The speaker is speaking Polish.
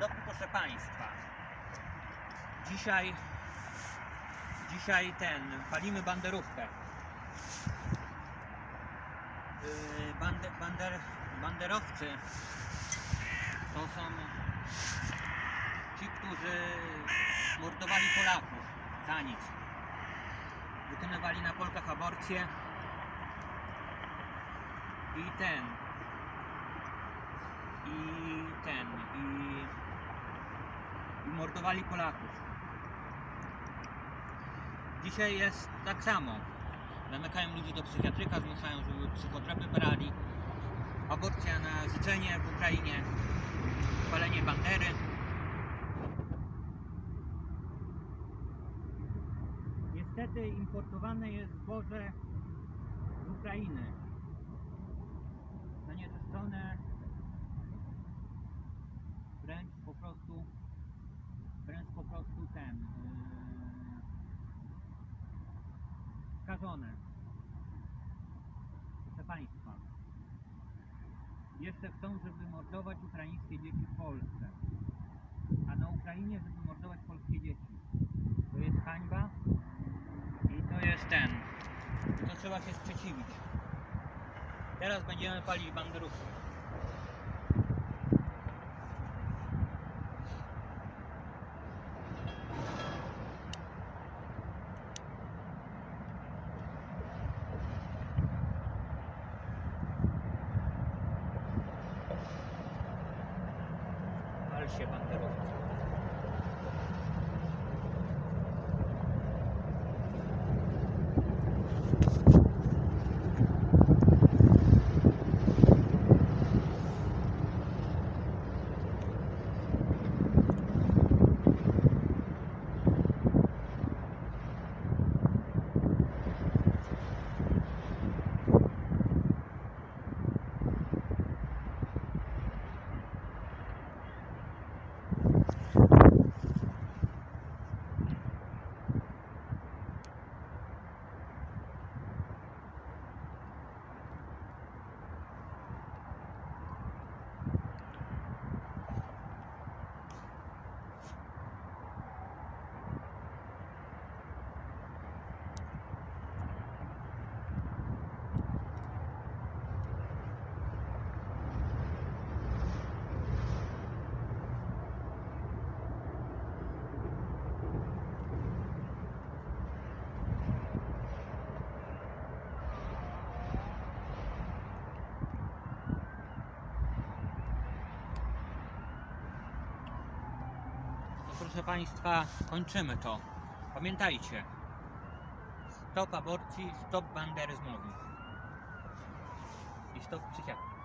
Proszę Państwa, dzisiaj, dzisiaj ten, palimy banderówkę. Yy, Bande, bander, banderowcy to są ci, którzy mordowali Polaków za nic. Wykonywali na Polkach aborcję i ten i ten i, i Polaków. Dzisiaj jest tak samo. Zamykają ludzi do psychiatryka, zmuszają, żeby psychotropy brali. Aborcja na życzenie w Ukrainie. Palenie bandery. Niestety importowane jest zboże z Ukrainy. Zanieczyszczone prostu ten yy, skażone. Proszę Państwa. Jeszcze chcą, żeby mordować ukraińskie dzieci w Polsce. A na Ukrainie, żeby mordować polskie dzieci. To jest hańba i to jest ten. To trzeba się sprzeciwić. Teraz będziemy palić banderówkę. Się banderówka. Proszę Państwa, kończymy to. Pamiętajcie. Stop aborcji, stop banderyzmowi. I stop psychiatrii.